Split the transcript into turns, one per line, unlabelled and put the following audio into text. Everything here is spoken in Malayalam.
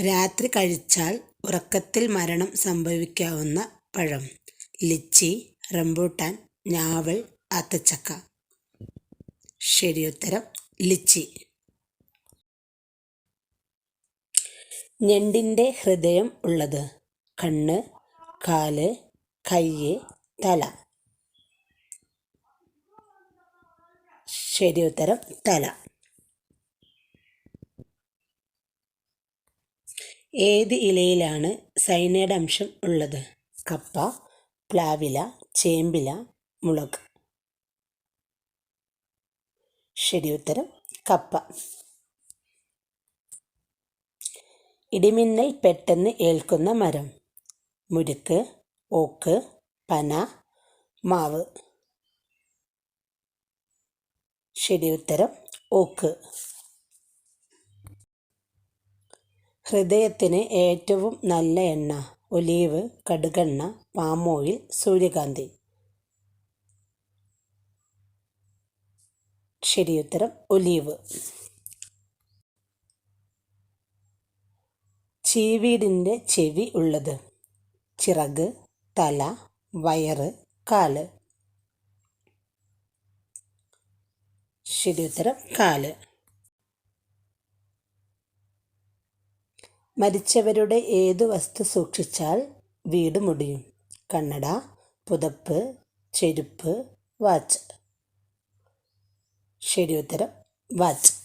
രാത്രി കഴിച്ചാൽ ഉറക്കത്തിൽ മരണം സംഭവിക്കാവുന്ന പഴം. ലിച്ചി റംബൂട്ടാൻ ഞാവൽ ആത്തച്ചക്ക. ശരിയുത്തരം ലിച്ചി. ഞണ്ടിന്റെ ഹൃദയം ഉള്ളത്. കണ്ണ് കാൽ കയ്യ് തല. ശരി ഉത്തരം തല. ഏത് ഇലയിലാണ് സയനൈഡ് അംശം ഉള്ളത്? കപ്പ പ്ലാവില ചേമ്പില മുളക്. ശരി ഉത്തരം കപ്പ. ഇടിമിന്നൽ പെട്ടെന്ന് ഏൽക്കുന്ന മരം. മുരുക്ക് ഓക്ക് പന മാവ്. ശരി ഉത്തരം ഓക്ക്. ഹൃദയത്തിന് ഏറ്റവും നല്ല എണ്ണ. ഒലീവ് കടുകെണ്ണ പാം ഓയിൽ സൂര്യകാന്തി. ശരിയുത്തരം ഒലീവ്. ചീവീടിന്റെ ചെവി ഉള്ളത്. ചിറക് തല വയറ് കാൽ. ശരിയുത്തരം കാൽ. മരിച്ചവരുടെ ഏതു വസ്തു സൂക്ഷിച്ചാൽ വീട് മുടിയും? കണ്ണട പുതപ്പ് ചെരുപ്പ് വാച്ച്. ശരി ഉത്തരം വാച്ച്.